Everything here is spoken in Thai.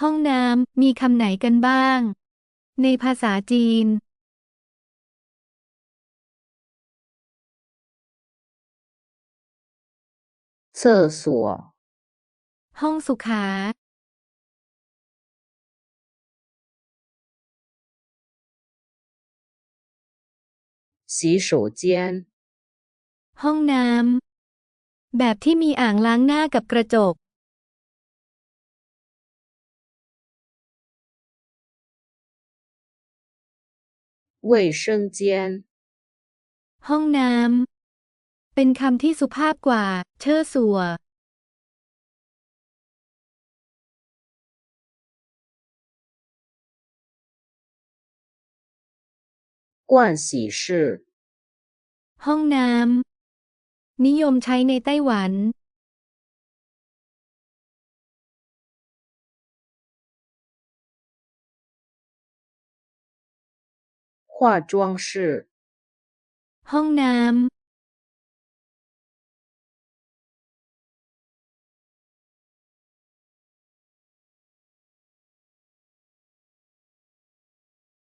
ห้องน้ำมีคำไหนกันบ้าง ในภาษาจีน เซอสัว ห้องสุขา สีสูเจียน ห้องน้ำแบบที่มีอ่างล้างหน้ากับกระจก 卫生间、 ห้องน้ำ เป็นคำที่สุภาพกว่า เชิดสัว 盥洗室、 ห้องน้ำ นิยมใช้ในไต้หวัน 化妆室、 ห้องน้